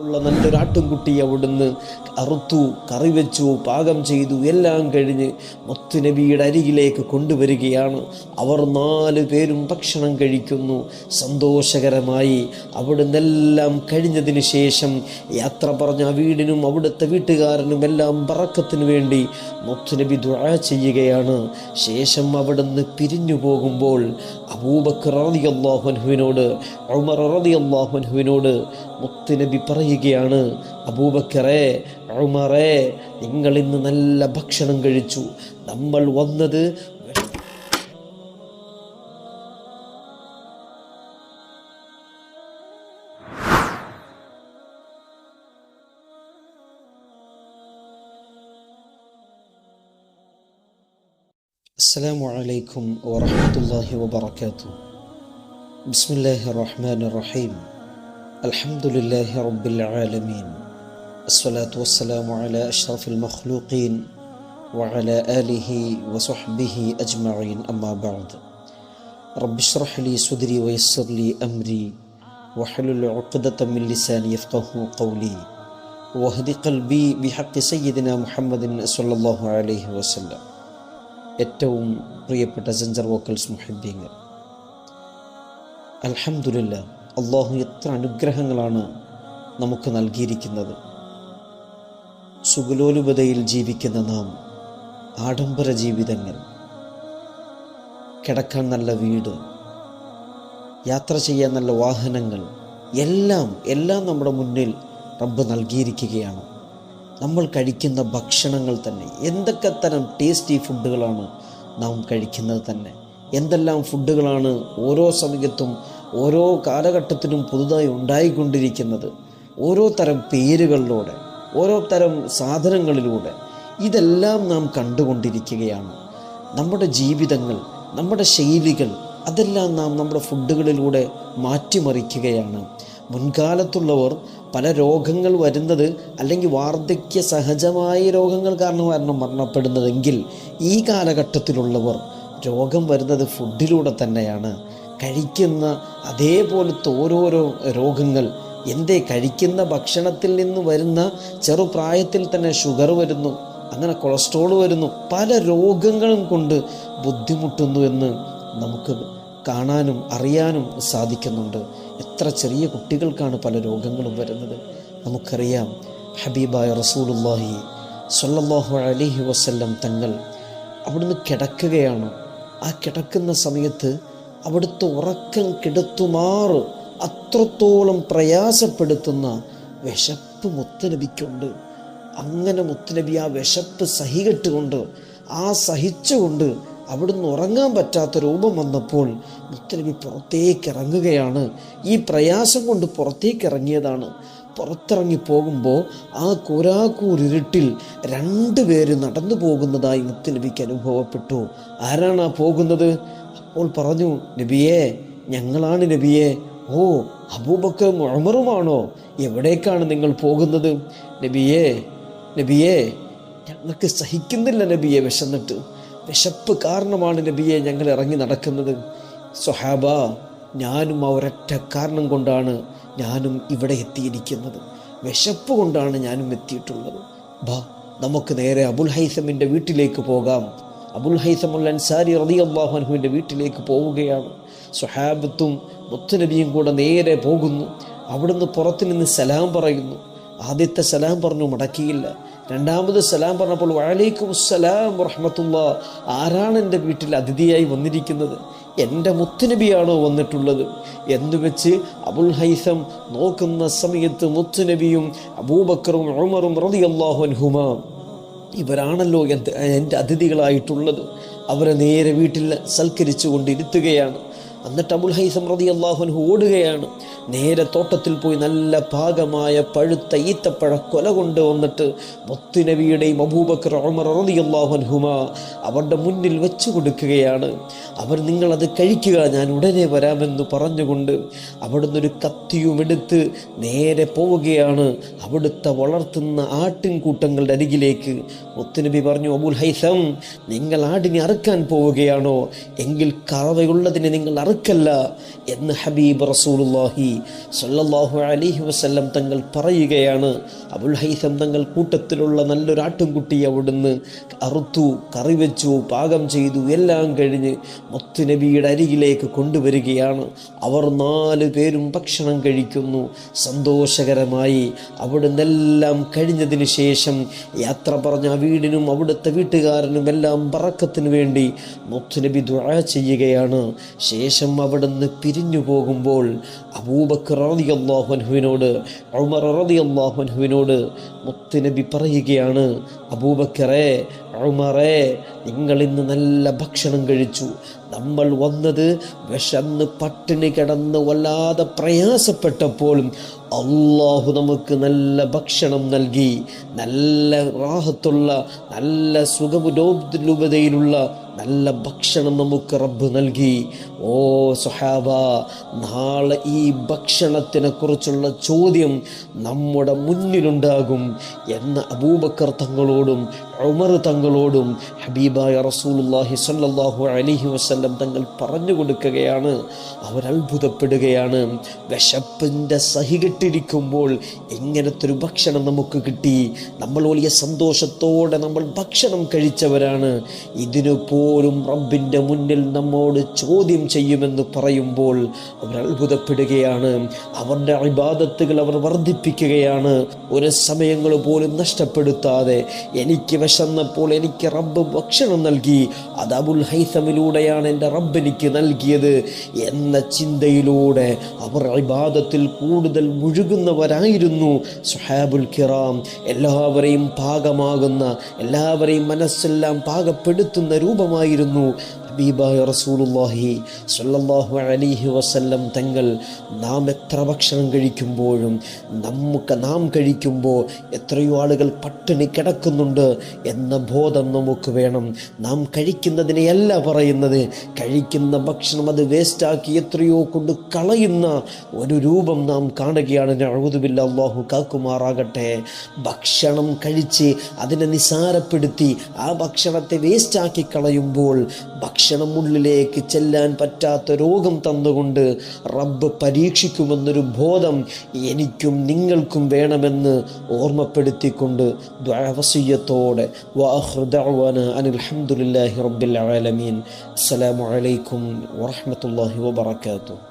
ഉള്ള നല്ലൊരു ആട്ടുംകുട്ടി അവിടുന്ന് അറുത്തു കറി വെച്ചു പാകം ചെയ്തു എല്ലാം കഴിഞ്ഞ് മുത്തുനബിയുടെ അരികിലേക്ക് കൊണ്ടുവരികയാണ്. അവർ നാല് പേരും ഭക്ഷണം കഴിക്കുന്നു. സന്തോഷകരമായി അവിടുന്ന് എല്ലാം കഴിഞ്ഞതിന് ശേഷം യാത്ര പറഞ്ഞ വീടിനും അവിടുത്തെ വീട്ടുകാരനും എല്ലാം പറക്കത്തിന് വേണ്ടി മുത്തുനബി ദുഴ ചെയ്യുകയാണ്. ശേഷം അവിടുന്ന് പിരിഞ്ഞു പോകുമ്പോൾ അബൂബക്കർ റതി അള്ളാഹുനുവിനോട് ഉമർ റതി മുത്തുനബി പറയുകയാണ് അബൂബക്കറെ ഉമറെ നിങ്ങൾ ഇന്ന് നല്ല ഭക്ഷണം കഴിച്ചു നമ്മൾ വന്നത് السلام عليكم ورحمة الله وبركاته بسم الله الرحمن الرحيم الحمد لله رب العالمين الصلاة والسلام على أشرف المخلوقين وعلى آله وصحبه أجمعين أما بعد رب اشرح لي صدري ويسر لي أمري واحلل عقدة من لساني يفقه قولي واهد قلبي بحق سيدنا محمد صلى الله عليه وسلم ഏറ്റവും പ്രിയപ്പെട്ട ജഞ്ചർ വോക്കൽസ് മുഹിബീങ്ങൾ അൽഹംദുലില്ല അള്ളാഹു എത്ര അനുഗ്രഹങ്ങളാണ് നമുക്ക് നൽകിയിരിക്കുന്നത്. സുഗലോലുപതയിൽ ജീവിക്കുന്ന നാം ആഡംബര ജീവിതങ്ങൾ. കിടക്കാൻ നല്ല വീട്. യാത്ര ചെയ്യാൻ നല്ല വാഹനങ്ങൾ. എല്ലാം എല്ലാം നമ്മുടെ മുന്നിൽ റബ്ബ് നൽകിയിരിക്കുകയാണ്. നമ്മൾ കഴിക്കുന്ന ഭക്ഷണങ്ങൾ തന്നെ എന്തൊക്കെ തരം ടേസ്റ്റി ഫുഡുകളാണ് നാം കഴിക്കുന്നത് തന്നെ. എന്തെല്ലാം ഫുഡുകളാണ് ഓരോ സമയത്തും ഓരോ കാലഘട്ടത്തിനും പുതുതായി ഉണ്ടായിക്കൊണ്ടിരിക്കുന്നത് ഓരോ തരം പേരുകളിലൂടെ ഓരോ തരം സാധനങ്ങളിലൂടെ ഇതെല്ലാം നാം കണ്ടുകൊണ്ടിരിക്കുകയാണ്. നമ്മുടെ ജീവിതങ്ങൾ നമ്മുടെ ശൈലികൾ അതെല്ലാം നാം നമ്മുടെ ഫുഡുകളിലൂടെ മാറ്റിമറിക്കുകയാണ്. മുൻകാലത്തുള്ളവർ പല രോഗങ്ങൾ വരുന്നത് അല്ലെങ്കിൽ വാർദ്ധക്യ സഹജമായ രോഗങ്ങൾ കാരണമായിരുന്നു മരണപ്പെടുന്നതെങ്കിൽ ഈ കാലഘട്ടത്തിലുള്ളവർ രോഗം വരുന്നത് ഫുഡിലൂടെ തന്നെയാണ്. കഴിക്കുന്ന അതേപോലത്തെ ഓരോരോ രോഗങ്ങൾ. എന്തേ കഴിക്കുന്ന ഭക്ഷണത്തിൽ നിന്ന് വരുന്ന ചെറുപ്രായത്തിൽ തന്നെ ഷുഗർ വരുന്നു അങ്ങനെ കൊളസ്ട്രോൾ വരുന്നു പല രോഗങ്ങളും കൊണ്ട് ബുദ്ധിമുട്ടുന്നു എന്ന് നമുക്ക് കാണാനും അറിയാനും സാധിക്കുന്നുണ്ട്. എത്ര ചെറിയ കുട്ടികൾക്കാണ് പല രോഗങ്ങളും വരുന്നത്. നമുക്കറിയാം ഹബീബായ റസൂലുല്ലാഹി സല്ലാഹു അലൈഹി വസ്ല്ലം തങ്ങൾ അവിടുന്ന് കിടക്കുകയാണ്. ആ കിടക്കുന്ന സമയത്ത് അവിടുത്തെ ഉറക്കം കിടത്തുമാറ് അത്രത്തോളം പ്രയാസപ്പെടുത്തുന്ന വിശപ്പ് മുത്തനബിക്കുണ്ട്. അങ്ങനെ മുത്തനബി ആ വിശപ്പ് സഹികെട്ടുകൊണ്ട് ആ സഹിച്ചുകൊണ്ട് അവിടുന്ന് ഉറങ്ങാൻ പറ്റാത്ത രൂപം വന്നപ്പോൾ മുത്തനബി പുറത്തേക്ക് ഇറങ്ങുകയാണ് ഈ പ്രയാസം കൊണ്ട് പുറത്തേക്ക് ഇറങ്ങിയതാണ് പുറത്തിറങ്ങി പോകുമ്പോൾ ആ കൂരാക്കൂരിരുട്ടിൽ രണ്ടുപേര് നടന്നു പോകുന്നതായി മുത്തനബിക്ക് അനുഭവപ്പെട്ടു. ആരാണ് ആ പോകുന്നത്? അപ്പോൾ പറഞ്ഞു നബിയെ ഞങ്ങളാണ് നബിയെ. ഓ അബൂബക്കർ മുഴമറുമാണോ എവിടേക്കാണ് നിങ്ങൾ പോകുന്നത്? നബിയെ നബിയെ ഞങ്ങൾക്ക് സഹിക്കുന്നില്ല നബിയെ വിശന്നിട്ട്. വിശപ്പ് കാരണമാണ് നബിയെ ഞങ്ങൾ ഇറങ്ങി നടക്കുന്നത്. സൊഹാബ ഞാനും ആ ഒരൊറ്റ കാരണം കൊണ്ടാണ് ഞാനും ഇവിടെ എത്തിയിരിക്കുന്നത്. വിശപ്പ് കൊണ്ടാണ് ഞാനും എത്തിയിട്ടുള്ളത്. ബാ നമുക്ക് നേരെ അബുൽ ഹൈസമിന്റെ വീട്ടിലേക്ക് പോകാം. അബുൽ ഹൈസമുൽ അൻസാരി റതി അള്ളാഹുനുവിന്റെ വീട്ടിലേക്ക് പോവുകയാണ്. സുഹാബത്തും മുത്തുനബിയും കൂടെ നേരെ പോകുന്നു. അവിടുന്ന് പുറത്തു നിന്ന് സലാം പറയുന്നു. ആദ്യത്തെ സലാം പറഞ്ഞു മടക്കിയില്ല. രണ്ടാമത് സലാം പറഞ്ഞപ്പോൾ വഅലൈക്കും സലാം റഹ്മത്തുള്ള ആരാണ് എന്റെ വീട്ടിൽ അതിഥിയായി വന്നിരിക്കുന്നത്? എന്റെ മുത്തുനബിയാണോ വന്നിട്ടുള്ളത്? എന്ന് വെച്ച് അബുൽ ഹൈസം നോക്കുന്ന സമയത്ത് മുത്തുനബിയും അബൂബക്കറും ഉമറും റതി അള്ളാഹു അൻഹുമ ഇവരാണല്ലോ എന്റെ എന്റെ അതിഥികളായിട്ടുള്ളത്. അവരെ നേരെ വീട്ടിൽ സൽക്കരിച്ചു കൊണ്ടിരുത്തുകയാണ് എന്നിട്ട് അബുൽ ഹൈസം റതി അള്ളാഹുൻഹു ഓടുകയാണ്. നേരെ തോട്ടത്തിൽ പോയി നല്ല പാകമായ പഴുത്ത ഈത്തപ്പഴ കൊല കൊണ്ട് വന്നിട്ട് മുത്തുനബിയുടെയും അബൂബക്കർ ഉമർ റതി അള്ളാഹുൻഹുമ അവരുടെ മുന്നിൽ വെച്ചു കൊടുക്കുകയാണ്. അവർ നിങ്ങളത് കഴിക്കുക ഞാൻ ഉടനെ വരാമെന്ന് പറഞ്ഞുകൊണ്ട് അവിടുന്ന് ഒരു കത്തിയും എടുത്ത് നേരെ പോവുകയാണ്. അവിടുത്തെ വളർത്തുന്ന ആട്ടിൻകൂട്ടങ്ങളുടെ അരികിലേക്ക്. മുത്തുനബി പറഞ്ഞു അബുൽ ഹൈസം നിങ്ങൾ ആടിനെ അറുക്കാൻ പോവുകയാണോ? എങ്കിൽ കറവയുള്ളതിനെ നിങ്ങൾ അറുക്കുക വെറുക്കല്ല എന്ന് ഹബീബ് റസൂലുല്ലാഹി സല്ലാഹു അലൈഹി വസല്ലം തങ്ങൾ പറയുകയാണ്. അബുൽ ഹൈസം തങ്ങൾ കൂട്ടത്തിലുള്ള നല്ലൊരു അവിടുന്ന് അറുത്തു കറി വെച്ചു പാകം ചെയ്തു എല്ലാം കഴിഞ്ഞ് മുത്തുനബിയുടെ അരികിലേക്ക് കൊണ്ടുവരികയാണ്. അവർ നാല് പേരും ഭക്ഷണം കഴിക്കുന്നു. സന്തോഷകരമായി അവിടുന്ന് എല്ലാം കഴിഞ്ഞതിന് ശേഷം യാത്ര പറഞ്ഞ വീടിനും അവിടുത്തെ വീട്ടുകാരനും എല്ലാം പറക്കത്തിന് വേണ്ടി മുത്തുനബി ദുഴ ചെയ്യുകയാണ്. ശേഷം അവിടുന്ന് പിരിഞ്ഞു പോകുമ്പോൾ അബൂബക്കർ റളിയല്ലാഹുവിനോട് ഉമർ റളിയല്ലാഹുവിനോട് മുത്തുനബി പറയുകയാണ് അബൂബക്കറെ ഉമറേ നിങ്ങൾ ഇന്ന് നല്ല ഭക്ഷണം കഴിച്ചു. നമ്മൾ വന്നത് വിശന്ന് പട്ടിണി കിടന്ന് വല്ലാതെ പ്രയാസപ്പെട്ടപ്പോഴും അള്ളാഹു നമുക്ക് നല്ല ഭക്ഷണം നൽകി. നല്ല റാഹത്തുള്ള നല്ല സുഖമുലോപതയിലുള്ള നല്ല ഭക്ഷണം നമുക്ക് റബ്ബ് നൽകി. ഓ സുഹാബ നാളെ ഈ ഭക്ഷണത്തിനെ കുറിച്ചുള്ള ചോദ്യം നമ്മുടെ മുന്നിലുണ്ടാകും എന്ന അബൂബക്കർ തങ്ങളോടും ഉമർ തങ്ങളോടും ഹബീബായ റസൂലുള്ളാഹി സല്ലാഹു അലൈഹി വസ്ല്ലം തങ്ങൾ പറഞ്ഞു കൊടുക്കുകയാണ്. അവരത്ഭുതപ്പെടുകയാണ് വിശപ്പിന്റെ സഹികെട്ടിരിക്കുമ്പോൾ എങ്ങനത്തെ ഒരു ഭക്ഷണം നമുക്ക് കിട്ടി. നമ്മൾ വലിയ സന്തോഷത്തോടെ നമ്മൾ ഭക്ഷണം കഴിച്ചവരാണ്. ഇതിനു പോലും റബ്ബിന്റെ മുന്നിൽ നമ്മോട് ചോദ്യം ചെയ്യുമെന്ന് പറയുമ്പോൾ അവർ അത്ഭുതപ്പെടുകയാണ്. അവരുടെ അഭിബാധത്തുകൾ അവർ വർദ്ധിപ്പിക്കുകയാണ്. ഒരു സമയങ്ങൾ പോലും നഷ്ടപ്പെടുത്താതെ എനിക്ക് വിശന്നപ്പോൾ എനിക്ക് റബ്ബ് ഭക്ഷണം നൽകി. അത് അബുൽ ഹൈസമിലൂടെയാണ് എന്റെ റബ്ബ് എനിക്ക് നൽകിയത് എന്ന ചിന്തയിലൂടെ അവർ ഇബാദത്തിൽ കൂടുതൽ മുഴുകുന്നവരായിരുന്നു സുഹാബുൽ കിറാം. എല്ലാവരെയും പാകമാകുന്ന എല്ലാവരെയും മനസ്സെല്ലാം പാകപ്പെടുത്തുന്ന രൂപമായിരുന്നു ഹബീബായ റസൂലുള്ളാഹി സ്വല്ലല്ലാഹു അലൈഹി വസല്ലം തങ്ങൾ നാം എത്ര ഭക്ഷണം കഴിക്കുമ്പോഴും നമുക്ക് നാം കഴിക്കുമ്പോൾ എത്രയോ ആളുകൾ പട്ടിണി കിടക്കുന്നുണ്ട് എന്ന ബോധം നമുക്ക് വേണം. നാം കഴിക്കുന്നതിനെയല്ല പറയുന്നത്. കഴിക്കുന്ന ഭക്ഷണം അത് വേസ്റ്റാക്കി എത്രയോ കൊണ്ട് കളയുന്ന ഒരു രൂപം നാം കാണുകയാണ്. അഴുതുബില്ല അള്ളാഹു കാക്കുമാറാകട്ടെ. ഭക്ഷണം കഴിച്ച് അതിനെ നിസാരപ്പെടുത്തി ആ ഭക്ഷണത്തെ വേസ്റ്റാക്കി കളയുമ്പോൾ ഭക്ഷണം ഉള്ളിലേക്ക് ചെല്ലാൻ പറ്റാത്ത രോഗം തന്നുകൊണ്ട് റബ്ബ് പരീക്ഷിക്കുമെന്നൊരു ബോധം എനിക്കും നിങ്ങൾക്കും വേണമെന്ന് ഓർമ്മപ്പെടുത്തിക്കൊണ്ട് ദ്വാവസീയത്തോടെ അനിൽഹമുല്ലാഹി റബ്ബിൽ ആലമീൻ. അസ്സലാമു അലൈക്കും വറഹ്മത്തുള്ളാഹി വബറകാതുഹു.